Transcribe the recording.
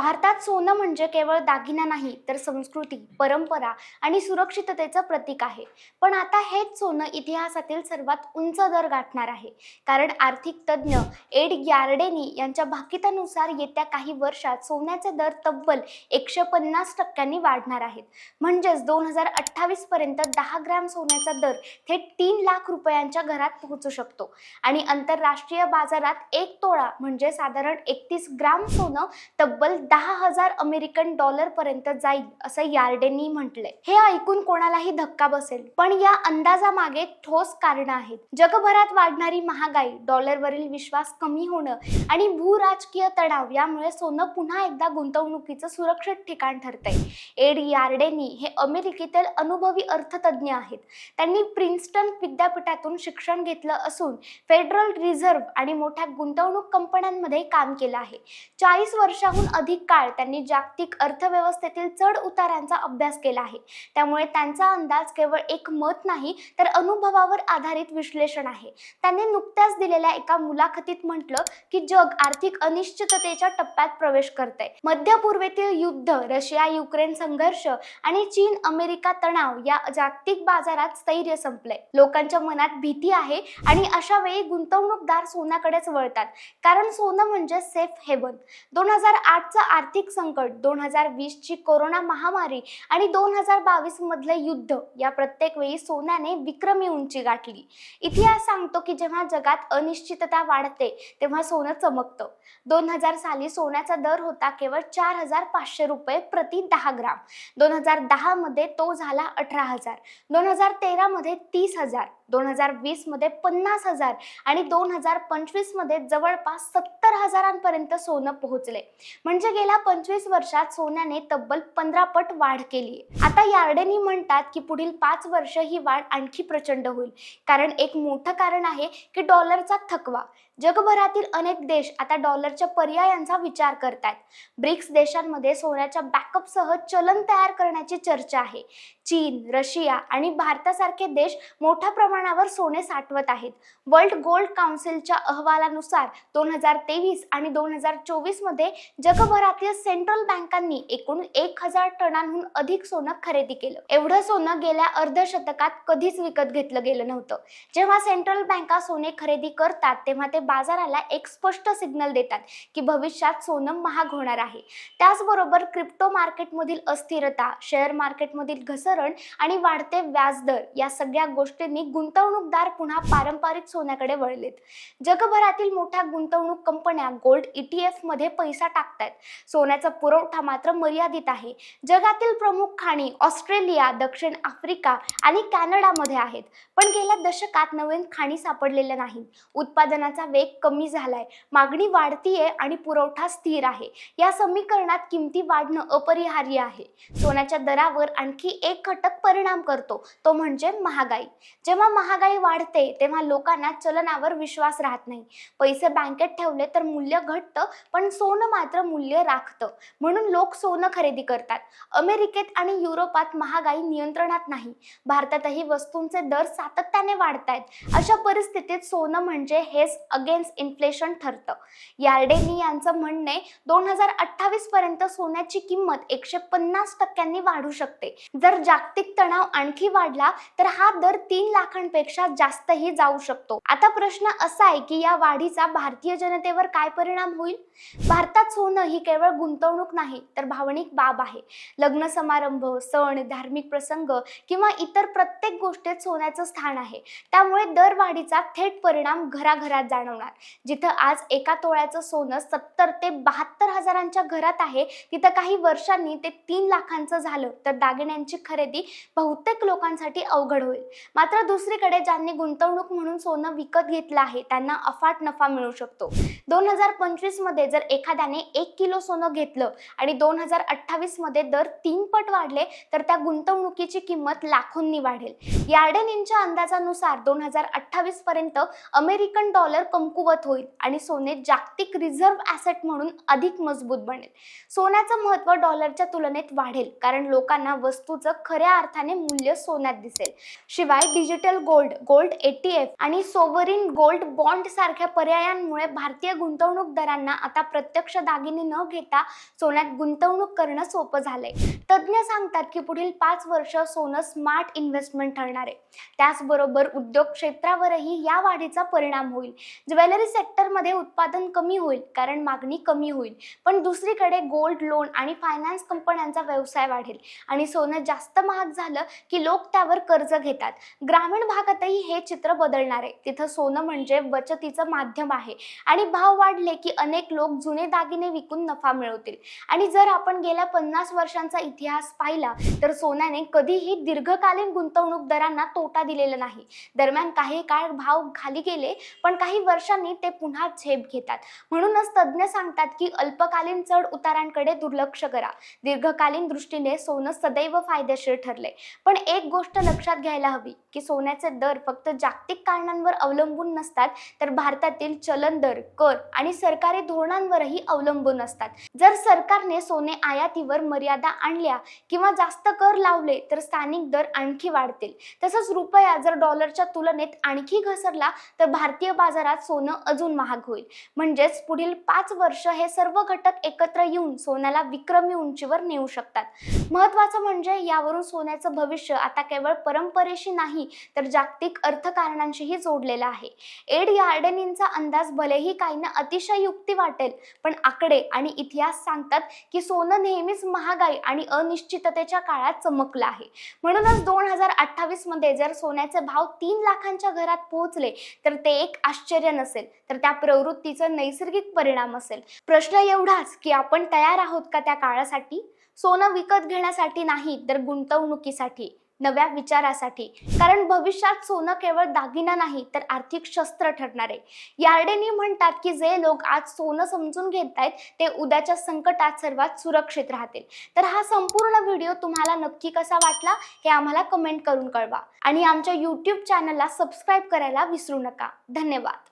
भारतात सोनं म्हणजे केवळ दागिना नाही तर संस्कृती परंपरा आणि सुरक्षिततेचं प्रतीक आहे. पण आता हेच सोनं इतिहासातील सर्वात उंच दर गाठणार आहे. कारण आर्थिक तज्ज्ञ एड यार्डेनी यांच्या भाकितानुसार येत्या काही वर्षात सोन्याचे दर तब्बल एकशे पन्नास टक्क्यांनी वाढणार आहेत. म्हणजेच दोन हजार अठ्ठावीस पर्यंत दहा ग्रॅम सोन्याचा दर थेट तीन लाख रुपयांच्या घरात पोहोचू शकतो. आणि आंतरराष्ट्रीय बाजारात एक तोळा म्हणजे साधारण एकतीस ग्राम सोनं तब्बल दहा हजार अमेरिकन डॉलर पर्यंत जाईल असं यार्डेनी म्हटलंय. हे ऐकून कोणालाही धक्का बसेल. पण या अंदाजामागे ठोस कारण आहेत. जगभरात वाढणारी महागाई डॉलरवरील विश्वास कमी होणं आणि भूराजकीय तणाव यामुळे सोनं पुन्हा एकदा गुंतवणुकीचं सुरक्षित ठिकाण ठरतंय. एड यार्डेनी हे अमेरिकेतील अनुभवी अर्थतज्ञ आहेत. त्यांनी प्रिन्स्टन विद्यापीठातून शिक्षण घेतलं असून फेडरल रिझर्व्ह आणि मोठ्या गुंतवणूक कंपन्यांमध्ये काम केलं आहे. चाळीस वर्षाहून अधिक अधिक काळ त्यांनी जागतिक अर्थव्यवस्थेतील चढ उतारांचा अभ्यास केला आहे. त्यामुळे त्यांचा अंदाज केवळ एक मत नाही तर अनुभवावर आधारित विश्लेषण आहे. त्यांनी नुकत्याच दिलेल्या एका मुलाखतीत म्हटलं की जग आर्थिक अनिश्चिततेच्या टप्प्यात प्रवेश करते मध्य पूर्वेतील युद्ध रशिया युक्रेन संघर्ष आणि चीन अमेरिका तणाव या जागतिक बाजारात स्थैर्य संपलंय. लोकांच्या मनात भीती आहे आणि अशा वेळी गुंतवणूकदार सोन्याकडेच वळतात. कारण सोनं म्हणजे सेफ हेवन. दोन हजार आठचा आर्थिक संकट दोन हजार वीसची कोरोना महामारी आणि दोन हजार बावीसमधले युद्ध या प्रत्येक वेळी सोन्याने विक्रमी उंची गाठली. इतिहास सांगतो की जेव्हा जगात अनिश्चितता वाढते तेव्हा सोनं चमकतं. दोन हजार साली सोन्याचा दर होता केवळ चार हजार पाचशे रुपये प्रति दहा ग्राम. दोन हजार दहा मध्ये तो झाला अठरा हजार. दोन हजार तेरा मध्ये तीस हजार. दोन हजार वीसमध्ये पन्नास हजार आणि दोन हजार पंचवीसमध्ये जवळपास सत्तर हजारांपर्यंत सोनं पोहोचले. म्हणजे गेल्या पंचवीस वर्षात सोन्याने तब्बल पंधरा पट वाढ केली. आता यार्डेनी म्हणतात की पुढील पाच वर्ष ही वाढ आणखी प्रचंड होईल. कारण एक मोठं कारण आहे की डॉलरचा थकवा. जगभरातील अनेक देश आता डॉलरच्या पर्यायांचा विचार करतात ब्रिक्स देशांमध्ये सोन्याच्या बॅकअपसह चलन तयार करण्याची चर्चा आहे. चीन रशिया आणि भारतासारखे देश मोठ्या प्रमाणावर सोने साठवत आहेत. वर्ल्ड गोल्ड काउन्सिलच्या अहवालानुसार दोन हजार तेवीस आणि दोन हजार चोवीसमध्ये जगभरातील सेंट्रल बँकांनी एकूण एक हजार टनांहून अधिक सोनं खरेदी केलं. एवढं सोनं गेल्या अर्धशतकात कधीच विकत घेतलं गेलं नव्हतं. जेव्हा सेंट्रल बँका सोने खरेदी करतात तेव्हा ते बाजाराला एक स्पष्ट सिग्नल देतात की भविष्यात सोनं महाग होणार आहे. त्याचबरोबर क्रिप्टो मार्केटमधील अस्थिरता शेअर मार्केटमधील घसरण आणि वाढते व्याजदर या सगळ्या गोष्टींनी गुंतवणूकदार पुन्हा पारंपरिक सोन्याकडे वळलेत. जगभरातील मोठ्या गुंतवणूक कंपन्या गोल्ड ईटीएफमध्ये मध्ये पैसा टाकतात सोन्याचा पुरवठा मात्र मर्यादित आहे. जगातील प्रमुख खाणी ऑस्ट्रेलिया दक्षिण आफ्रिका आणि कॅनडामध्ये आहेत. पण गेल्या दशकात नवीन खाणी सापडलेल्या नाहीत. उत्पादनाचा वेग कमी झालाय. मागणी वाढतीये आणि पुरवठा स्थिर आहे. या समीकरणात किमती वाढणं अपरिहार्य आहे. सोन्याच्या दरावर आणखी एक घटक परिणाम करतो. तो म्हणजे महागाई. जेव्हा महागाई वाढते तेव्हा लोकांना चलनावर विश्वास राहत नाही. पैसे बँकेत ठेवले तर मूल्य घटतं पण सोनं मात्र मूल्य राखतं. म्हणून लोक सोनं खरेदी करतात. अमेरिकेत आणि युरोपात महागाई नियंत्रणात नाही. भारतातही वस्तूंचे दर सातत्याने वाढत आहेत अशा परिस्थितीत सोनं म्हणजे हेच अगेन्स्ट इन्फ्लेशन ठरतं. यार्डेनी यांचं म्हणणे दोन हजार अठ्ठावीस पर्यंत सोन्याची किंमत एकशे पन्नास टक्क्यांनी वाढू शकते. जर जागतिक तणाव आणखी वाढला तर हा दर तीन लाखांपेक्षा जास्तही जाऊ शकतो. आता प्रश्न असा आहे की या वाढीचा भारतीय जनतेवर काय परिणाम होईल? भारतात सोनं ही केवळ गुंतवणूक नाही तर भावनिक बाब आहे. लग्न समारंभ सण धार्मिक प्रसंग किंवा इतर प्रत्येक गोष्टीत सोन्याचं स्थान आहे. त्यामुळे दरवाढीचा थेट परिणाम घराघरात बनवणार. जिथं आज एका तोळ्याचं सोनं सत्तर ते बहात्तर हजारांच्या घरात आहे तिथं काही वर्षांनी ते तीन लाखांचं झालं तर दागिन्यांची खरेदी बहुतेक लोकांसाठी अवघड होईल. मात्र दुसरीकडे ज्यांनी गुंतवणूक म्हणून सोनं विकत घेतलं आहे त्यांना अफाट नफा मिळू शकतो. दोन हजार पंचवीसमध्ये जर एखाद्याने एक किलो सोनं घेतलं आणि दोन हजार अठ्ठावीसमध्ये दर तीन पट वाढले तर त्या गुंतवणुकीची किंमत लाखोंनी वाढेल. यार्डेन यांच्या अंदाजानुसार दोन हजार अठ्ठावीस पर्यंत अमेरिकन डॉलर कमकुवत होईल आणि सोने जागतिक रिझर्व्ह ॲसेट म्हणून अधिक मजबूत बनेल. सोन्याचं महत्त्व डॉलरच्या तुलनेत वाढेल कारण लोकांना वस्तूचं खऱ्या अर्थाने मूल्य सोन्यात दिसेल. शिवाय डिजिटल गोल्ड गोल्ड एटीएफ आणि सोवरिन गोल्ड बॉन्ड सारख्या पर्यायांमुळे भारतीय गुंतवणूकदारांना आता प्रत्यक्ष दागिने न घेता सोन्यात गुंतवणूक करणं सोपं झालंय. तज्ज्ञ सांगतात की पुढील पाच वर्ष सोनं स्मार्ट इन्व्हेस्टमेंट ठरणार आहे. त्याचबरोबर उद्योग क्षेत्रावरही या वाढीचा परिणाम होईल. ज्वेलरी सेक्टरमध्ये उत्पादन कमी होईल कारण मागणी कमी होईल. पण दुसरीकडे गोल्ड लोन आणि फायनान्स कंपन्यांचा व्यवसाय वाढेल. आणि सोनं जास्त महाग झालं की लोक त्यावर कर्ज घेतात. ग्रामीण भागातही हे चित्र बदलणार आहे. तिथं सोनं म्हणजे बचतीचं माध्यम आहे. आणि भाव वाढले की अनेक लोक जुने दागिने विकून नफा मिळवतील. आणि जर आपण गेल्या पन्नास वर्षांचा इतिहास पाहिला तर सोन्याने कधीही दीर्घकालीन गुंतवणूकदारांना तोटा दिलेला नाही. दरम्यान काही काळ भाव खाली गेले पण काही वर्षांनी ते पुन्हा झेप घेतात. म्हणूनच तज्ज्ञ सांगतात की अल्पकालीन चढ उतारांकडे दुर्लक्ष करा. दीर्घकालीन दृष्टीने सोनं सदैव फायदेशीर ठरले. पण एक गोष्ट लक्षात घ्यायला हवी की सोन्याचे दर फक्त जागतिक कारणांवर अवलंबून नसतात तर भारतातील चलन दर कर आणि सरकारी धोरणांवरही अवलंबून असतात. जर सरकारने सोने आयातीवर मर्यादा आणल्या किंवा जास्त कर लावले तर स्थानिक दर आणखी वाढतील. तसंच रुपया जर डॉलरच्या तुलनेत आणखी घसरला तर भारतीय बाजारात सोनं अजून महाग होईल. म्हणजेच पुढील पाच वर्ष हे सर्व घटक एकत्र येऊन सोन्याला विक्रमी उंचीवर नेऊ शकतात. महत्वाचं म्हणजे यावरून सोन्याचं भविष्य आता केवळ परंपरेशी नाही तर जागतिक अर्थकारणांशीही जोडलेलं आहे. एड यार्डनींचा अंदाज भलेही काहींना अतिशय युक्ती वाटेल पण आकडे आणि इतिहास सांगतात की सोनं नेहमीच महागाई आणि अनिश्चिततेच्या काळात चमकलं आहे. म्हणूनच दोन हजार अठ्ठावीसमध्ये जर सोन्याचे भाव तीन लाखांच्या घरात पोहोचले तर ते एक आश्चर्य नसेल तर त्या प्रवृत्तीचा नैसर्गिक परिणाम असेल. प्रश्न एवढाच की आपण तयार आहोत का त्या काळासाठी? सोनं विकत घेण्यासाठी नाही तर गुंतवणुकीसाठी नव्या विचारासाठी. कारण भविष्यात सोनं केवळ दागिना नाही तर आर्थिक शस्त्र ठरणार आहे. यार्डेनी म्हणतात की जे लोक आज सोनं समजून घेत आहेत ते उद्याच्या संकटात सर्वात सुरक्षित राहतील. तर हा संपूर्ण व्हिडिओ तुम्हाला नक्की कसा वाटला हे आम्हाला कमेंट करून कळवा. आणि आमच्या यूट्यूब चॅनलला सबस्क्राईब करायला विसरू नका. धन्यवाद.